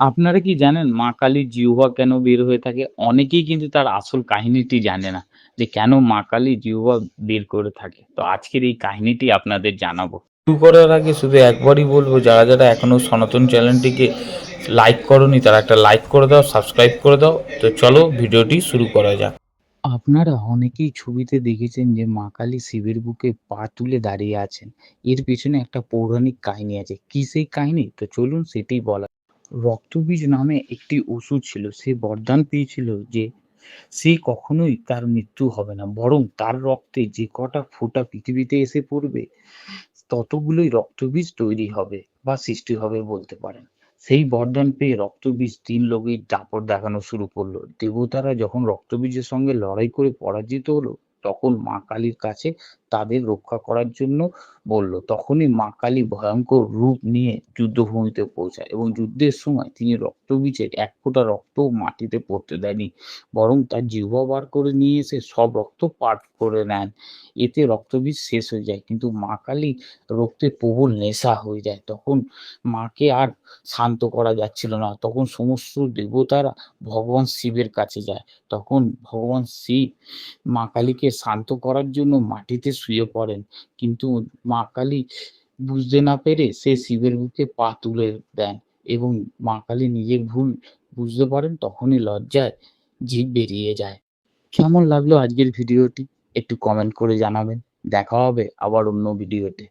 আপনারা কি জানেন মা কালীর জিহ্বা কেন বের হয়ে থাকে? অনেকেই কিন্তু তার আসল কাহিনীটি জানে না। যে কেন মা কালী জিহ্বা বের করে থাকে। তো আজকের এই কাহিনীটি আপনাদের জানাব। শুরু করার আগে শুধু একবারই বলব যারা, যারা এখনও সনাতন চ্যানেলটিকে লাইক করোনি তারা একটা লাইক করে দাও, সাবস্ক্রাইব করে দাও। তো চলো ভিডিওটি শুরু করা যাক। আপনারা অনেকেই ছবিতে দেখেছেন যে মা কালী শিবের বুকে পা তুলে দাঁড়িয়ে আছেন। এর পেছনে একটা পৌরাণিক কাহিনী আছে। কি সেই কাহিনী? তো চলুন সেটাই বলা রক্তবীজ নামে একটি অসুর ছিল। সে বরদান পেয়েছিল যে সে কখনোই তার মৃত্যু হবে না। বরং তার রক্তে যে কটা ফোঁটা পৃথিবীতে এসে পড়বে, ততগুলোই রক্তবীজ তৈরি হবে বা সৃষ্টি হবে বলতে পারেন। সেই বরদান পেয়ে রক্তবীজ তিন লোকেই দাপট দেখানো শুরু করল। দেবতারা যখন রক্তবীজের সঙ্গে লড়াই করে পরাজিত হলো, তখন মা কালীর কাছে তাদের রক্ষা করার জন্য বলল। তখনই মা কালী ভয়ঙ্কর রূপ নিয়ে যুদ্ধভূমিতে পৌঁছায় এবং যুদ্ধের সময় তিনি রক্তবীজের এক ফোঁটা রক্তও মাটিতে পড়তে দেয়নি। বরং তার জিহ্বা বার করে নিয়ে এসে সব রক্ত পান করে নেন। এতে রক্তবীজ শেষ হয়ে যায়। কিন্তু মা কালী রক্তের প্রবল নেশা হয়ে যায়। তখন মাকে আর শান্ত করা যাচ্ছিল না। তখন সমস্ত দেবতারা ভগবান শিবের কাছে যায়। তখন ভগবান শিব মা কালীকে শান্ত করার জন্য মাটিতে শুয়ে পড়েন। কিন্তু মা কালী বুঝতে না পেরে সে শিবের বুকে পা তুলে দেন এবং মা কালী নিজের ভুল বুঝতে পারেন তখনই লজ্জায় জীব বেরিয়ে যায়। কেমন লাগল আজকের ভিডিওটি? একটু কমেন্ট করে জানাবেন। দেখা হবে আবার অন্য ভিডিওতে।